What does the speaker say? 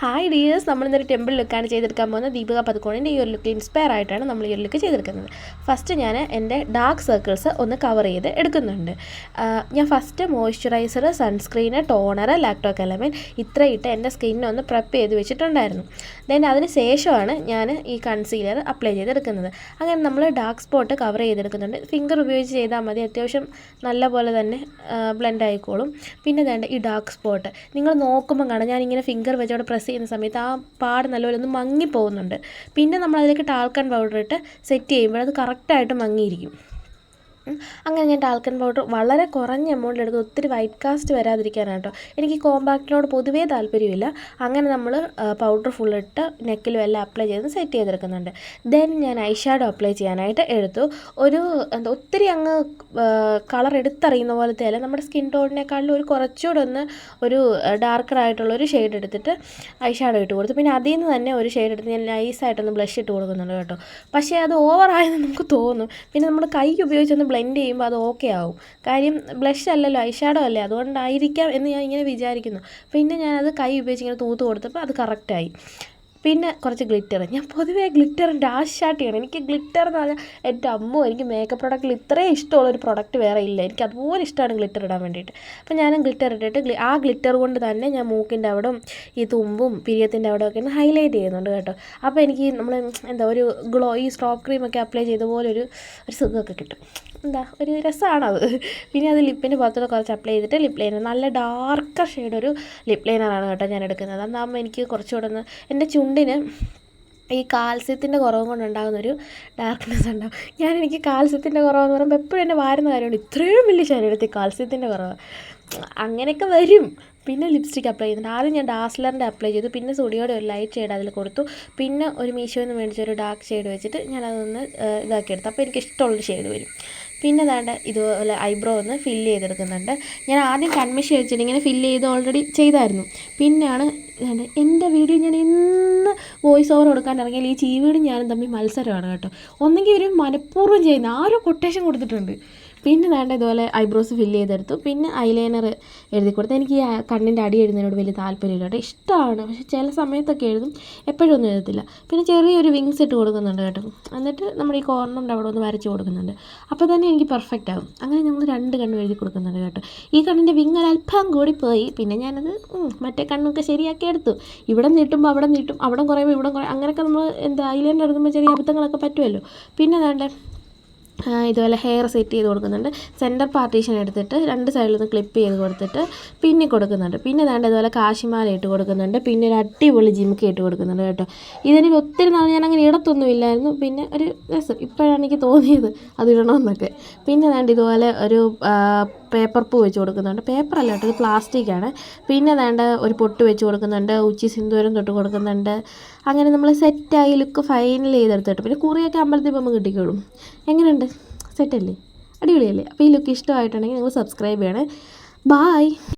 Hi dears നമ്മളിന്നൊരു temple ലുക്കാണ് ചെയ്തെടുക്കാൻ പോകുന്നത്. ദീപിക പതുക്കോണിന്റെ ഈ ഒരു ലുക്ക് ഇൻസ്പയർ ആയിട്ടാണ് നമ്മൾ ഈ ഒരു ലുക്ക് ചെയ്തെടുക്കുന്നത്. ഫസ്റ്റ് ഞാൻ എന്റെ ഡാർക്ക് സർക്കിൾസ് ഒന്ന് കവർ ചെയ്ത് എടുക്കുന്നുണ്ട്. ഞാൻ first moisturiser sunscreen toner lacto calamine ഇത്ര ഇട്ട് എന്റെ സ്കിന്നെ ഒന്ന് പ്രെപ്പ് ചെയ്ത് വെച്ചിട്ടുണ്ടായിരുന്നു. ദെൻ അതിന് ശേഷമാണ് ഞാൻ ഈ കൺസീലർ അപ്ലൈ ചെയ്തെടുക്കുന്നത്. അങ്ങനെ നമ്മൾ ഡാർക്ക് സ്പോട്ട് കവർ ചെയ്തെടുക്കുന്നുണ്ട്. ഫിംഗർ ഉപയോഗിച്ച് ചെയ്താൽ മതി. അത്യാവശ്യം നല്ല പോലെ തന്നെ ബ്ലെൻഡ് ആയിക്കോളും. പിന്നെ വേണ്ട ഈ ഡാർക്ക് സ്പോട്ട് നിങ്ങൾ നോക്കുമ്പോൾ കാണാം. ഞാനിങ്ങനെ ഫിംഗർ വെച്ച് അവിടെ പ്രസ് ചെയ്യുന്ന സമയത്ത് ആ പാട് നല്ലപോലെ ഒന്ന് മങ്ങിപ്പോകുന്നുണ്ട് പിന്നെ നമ്മൾ അതിലേക്ക് ടാൽക്കൺ പൗഡർ ഇട്ട് സെറ്റ് ചെയ്യുമ്പോൾ അത് കറക്റ്റായിട്ട് മങ്ങിയിരിക്കും. അങ്ങനെ ഞാൻ ടാൽക്കൻ പൗഡർ വളരെ കുറഞ്ഞ എമൗണ്ടിൽ എടുത്ത് ഒത്തിരി വൈറ്റ് കാസ്റ്റ് വരാതിരിക്കാനാണ് കേട്ടോ. എനിക്ക് കോമ്പാക്റ്റിനോട് പൊതുവേ താല്പര്യമില്ല. അങ്ങനെ നമ്മൾ പൗഡർ ഫുൾ ഇട്ട് നെക്കിലും എല്ലാം അപ്ലൈ ചെയ്ത് സെറ്റ് ചെയ്തെടുക്കുന്നുണ്ട്. ദെൻ ഞാൻ ഐഷാഡോ ഷാഡോ അപ്ലൈ ചെയ്യാനായിട്ട് എടുത്തു. ഒരു എന്താ ഒത്തിരി അങ്ങ് കളർ എടുത്തറിയുന്ന പോലത്തെ അല്ല നമ്മുടെ സ്കിൻ ടോണിനേക്കാളും ഒരു കുറച്ചുകൂടെ ഒന്ന് ഒരു ഡാർക്കർ ആയിട്ടുള്ള ഒരു ഷെയ്ഡ് എടുത്തിട്ട് ഐഷാഡോ ഷാഡോ ഇട്ട് കൊടുത്തു. പിന്നെ അതിൽ നിന്ന് തന്നെ ഒരു ഷെയ്ഡ് എടുത്ത് ഞാൻ നൈസായിട്ടൊന്ന് ബ്ലഷ് ഇട്ട് കൊടുക്കുന്നുണ്ട് കേട്ടോ. പക്ഷേ അത് ഓവറായെന്ന് നമുക്ക് തോന്നും. പിന്നെ നമ്മൾ കൈ ഉപയോഗിച്ചൊന്ന് ബ്ലെൻഡ് ചെയ്യുമ്പോൾ അത് ഓക്കെ ആവും. കാര്യം ബ്ലഷ് അല്ലല്ലോ ഐഷാഡോ ഷാഡോ അല്ലേ? അതുകൊണ്ടായിരിക്കാം എന്ന് ഞാൻ ഇങ്ങനെ വിചാരിക്കുന്നു. പിന്നെ ഞാനത് കൈ ഉപയോഗിച്ച് ഇങ്ങനെ തൂത്ത് കൊടുത്തപ്പോൾ അത് കറക്റ്റായി പിന്നെ കുറച്ച് ഗ്ലിറ്റർ ഞാൻ പൊതുവേ ഗ്ലിറ്ററിന്റെ ആശാട്ടിയാണ്. എനിക്ക് ഗ്ലിറ്റർ എന്ന് പറഞ്ഞാൽ എന്റെ അമ്മ എനിക്ക് മേക്കപ്പ് പ്രൊഡക്റ്റിൽ ഇത്രയും ഇഷ്ടമുള്ള ഒരു പ്രൊഡക്റ്റ് വേറെ ഇല്ല. എനിക്ക് അതുപോലെ ഇഷ്ടമാണ് ഗ്ലിറ്റർ ഇടാൻ വേണ്ടിയിട്ട്. അപ്പോൾ ഞാൻ ഗ്ലിറ്റർ ഇട്ടിട്ട് ആ ഗ്ലിറ്റർ കൊണ്ട് തന്നെ ഞാൻ മൂക്കിന്റെ അവിടും ഈ തുമ്പും പിരിയത്തിന്റെ അവിടെ ഒക്കെ ഹൈലൈറ്റ് ചെയ്യുന്നുണ്ട് കേട്ടോ. അപ്പോൾ എനിക്ക് നമ്മൾ എന്താ ഒരു ഗ്ലോ ഈ സ്ട്രോപ്പ് ക്രീമൊക്കെ അപ്ലൈ ചെയ്ത പോലെ ഒരു ഒരു സുഖമൊക്കെ കിട്ടും. എന്താ ഒരു രസമാണ് അത് പിന്നെ അത് ലിപ്പിന്റെ ഭാഗത്തോടെ കുറച്ച് അപ്ലൈ ചെയ്തിട്ട് ലിപ് ലൈനർ നല്ല ഡാർക്കർ ഷെയ്ഡ് ഒരു ലിപ്പ് ലൈനറാണ് കേട്ടോ ഞാൻ എടുക്കുന്നത്. അതാകുമ്പോൾ എനിക്ക് കുറച്ചുകൂടെ ഒന്ന് എന്റെ ചുണ്ടിന് ഈ കാൽസ്യത്തിന്റെ കുറവ് കൊണ്ടുണ്ടാകുന്നൊരു ഡാർക്ക്നെസ് ഉണ്ടാവും. ഞാൻ എനിക്ക് കാൽസ്യത്തിന്റെ കുറവെന്ന് പറയുമ്പോൾ എപ്പോഴും എന്നെ വാരുന്ന കാര്യമാണ് ഇത്രയും വലിയ ശരീരത്തിൽ കാൽസ്യത്തിന്റെ കുറവ്. അങ്ങനെയൊക്കെ വരും. പിന്നെ ലിപ്സ്റ്റിക് അപ്ലൈ ചെയ്യുന്നുണ്ട്. ആദ്യം ഞാൻ ഡാസ്ലറിന്റെ അപ്ലൈ ചെയ്തു. പിന്നെ സുഡിയോടെ ഒരു ലൈറ്റ് ഷെയ്ഡ് അതിൽ കൊടുത്തു. പിന്നെ ഒരു മീഷോയിൽ നിന്ന് മേടിച്ച ഒരു ഡാർക്ക് ഷെയ്ഡ് വെച്ചിട്ട് ഞാൻ അതൊന്ന് ഇതാക്കി എടുത്തു അപ്പോൾ എനിക്ക് ഇഷ്ടമുള്ള ഷെയ്ഡ് വരും. പിന്നെ വേണ്ട ഇതുപോലെ ഐബ്രോ ഒന്ന് ഫില്ല് ചെയ്തെടുക്കുന്നുണ്ട്. ഞാൻ ആദ്യം കൺമിഷ് വെച്ചിട്ട് ഇങ്ങനെ ഫില്ല് ചെയ്ത് ഓൾറെഡി ചെയ്തായിരുന്നു. പിന്നെയാണ് എന്റെ വീഡിയോ ഞാൻ ഇന്ന് വോയിസ് ഓവർ കൊടുക്കാൻ ഇറങ്ങിയാൽ ഈ ചീവീടും ഞാനും തമ്മിൽ മത്സരമാണ് കേട്ടോ. ഒന്നെങ്കിൽ ഇവർ മനഃപൂർവം ചെയ്യുന്ന ആ ഒരു കൊട്ടേഷൻ കൊടുത്തിട്ടുണ്ട്. പിന്നെ വേണ്ട ഇതുപോലെ ഐബ്രോസ് ഫില്ല് ചെയ്തെടുത്തു. പിന്നെ ഐലൈനർ എഴുതി കൊടുത്തു. എനിക്ക് ഈ കണ്ണിന്റെ അടി എഴുതുന്നതിനോട് വലിയ താല്പര്യമില്ല കേട്ടോ. ഇഷ്ടമാണ് പക്ഷെ ചില സമയത്തൊക്കെ എഴുതും. എപ്പോഴും ഒന്നും എഴുതത്തില്ല. പിന്നെ ചെറിയൊരു വിങ്സ് ഇട്ട് കൊടുക്കുന്നുണ്ട് കേട്ടോ. എന്നിട്ട് നമ്മുടെ ഈ കോർണറിന്റെ അവിടെ ഒന്ന് വരച്ച് കൊടുക്കുന്നുണ്ട്. അപ്പോൾ തന്നെ എനിക്ക് പെർഫെക്റ്റ് ആകും. അങ്ങനെ ഞങ്ങൾ രണ്ട് കണ്ണും എഴുതി കൊടുക്കുന്നുണ്ട് കേട്ടോ. ഈ കണ്ണിന്റെ വിങ് അല്പം കൂടി പോയി. പിന്നെ ഞാനത് മറ്റേ കണ്ണൊക്കെ ശരിയാക്കി എടുത്തു. ഇവിടെ നീട്ടുമ്പോൾ അവിടെ നീട്ടും. അവിടെ കുറയുമ്പോൾ ഇവിടെ കുറയും. അങ്ങനെയൊക്കെ നമ്മൾ എന്താ ഐലൈനർ എഴുതുമ്പോൾ ചെറിയ അബദ്ധങ്ങളൊക്കെ പറ്റുമല്ലോ. പിന്നെ വേണ്ട ഇതുപോലെ ഹെയർ സെറ്റ് ചെയ്ത് കൊടുക്കുന്നുണ്ട്. സെന്റർ പാർട്ടീഷൻ എടുത്തിട്ട് രണ്ട് സൈഡിൽ നിന്ന് ക്ലിപ്പ് ചെയ്ത് കൊടുത്തിട്ട് പിന്നെ കൊടുക്കുന്നുണ്ട്. പിന്നെ വേണ്ട ഇതുപോലെ കാശിമാല ഇട്ട് കൊടുക്കുന്നുണ്ട്. പിന്നെ ഒരു അടിപൊളി ജിമിക്ക് ഇട്ട് കൊടുക്കുന്നുണ്ട് കേട്ടോ. ഇതിന് ഒത്തിരി നാൾ ഞാൻ അങ്ങനെ ഇടത്തൊന്നുമില്ലായിരുന്നു പിന്നെ ഒരു രസം. ഇപ്പോഴാണ് എനിക്ക് തോന്നിയത് അത് ഇടണമെന്നൊക്കെ. പിന്നെ വേണ്ട ഇതുപോലെ ഒരു പേപ്പർ പൂ വെച്ച് കൊടുക്കുന്നുണ്ട്. പേപ്പർ അല്ല കേട്ടോ ഇത് പ്ലാസ്റ്റിക്കാണ് പിന്നെ വേണ്ട ഒരു പൊട്ട് വെച്ച് കൊടുക്കുന്നുണ്ട്. ഉച്ചി സിന്ദൂരം തൊട്ട് കൊടുക്കുന്നുണ്ട്. അങ്ങനെ നമ്മൾ സെറ്റായി ലുക്ക് ഫൈനൽ ചെയ്തെടുത്തിട്ട് പിന്നെ കുറിയൊക്കെ അമ്പലത്തിൽ പോകുമ്പോൾ കിട്ടിക്കോളും. എങ്ങനെയുണ്ട്? സെറ്റല്ലേ അടിപൊളിയല്ലേ? അപ്പോൾ ഈ ലുക്ക് ഇഷ്ടമായിട്ടുണ്ടെങ്കിൽ നിങ്ങൾ സബ്സ്ക്രൈബ് ചെയ്യണേ. ബായ്